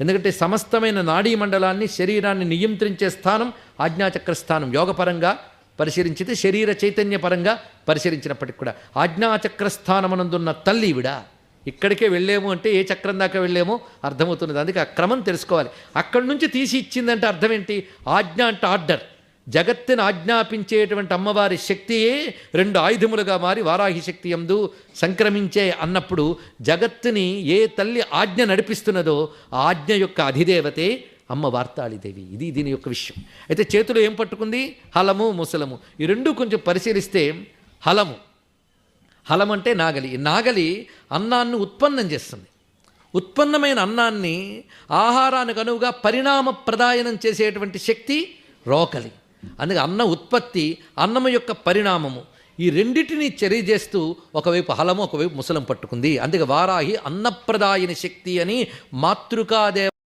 ఎందుకంటే సమస్తమైన నాడీ మండలాన్ని శరీరాన్ని నియంత్రించే స్థానం ఆజ్ఞాచక్ర స్థానం. యోగపరంగా పరిశీలించితే శరీర చైతన్యపరంగా పరిశీలించినప్పటికి కూడా ఆజ్ఞాచక్ర స్థానమనందున్న తల్లి ఈవిడ ఇక్కడికే వెళ్ళేము అంటే ఏ చక్రం దాకా వెళ్ళేమో అర్థమవుతున్నది. అందుకే ఆ క్రమం తెలుసుకోవాలి. అక్కడి నుంచి తీసి ఇచ్చిందంటే అర్థం ఏంటి? ఆజ్ఞ అంటే ఆర్డర్. జగత్తును ఆజ్ఞాపించేటువంటి అమ్మవారి శక్తియే రెండు ఆయుధములుగా మారి వారాహి శక్తి ఎందు సంక్రమించే అన్నప్పుడు జగత్తుని ఏ తల్లి ఆజ్ఞ నడిపిస్తున్నదో ఆ ఆజ్ఞ యొక్క అధిదేవతే అమ్మ వార్తాళిదేవి. ఇది దీని యొక్క విషయం. అయితే చేతిలో ఏం పట్టుకుంది? హలము ముసలము. ఈ రెండు కొంచెం పరిశీలిస్తే హలము. హలం అంటే నాగలి నాగలి అన్నాన్ని ఉత్పన్నం చేస్తుంది. ఉత్పన్నమైన అన్నాన్ని ఆహారానికి అనువుగా పరిణామ ప్రదాయనం చేసేటువంటి శక్తి రోకలి. అందుకే అన్న ఉత్పత్తి అన్నము యొక్క పరిణామము ఈ రెండిటిని చర్యజేస్తూ ఒకవైపు హలము ఒకవైపు ముసలం పట్టుకుంది. అందుకే వారాహి అన్నప్రదాయని శక్తి అని మాతృకాదేవ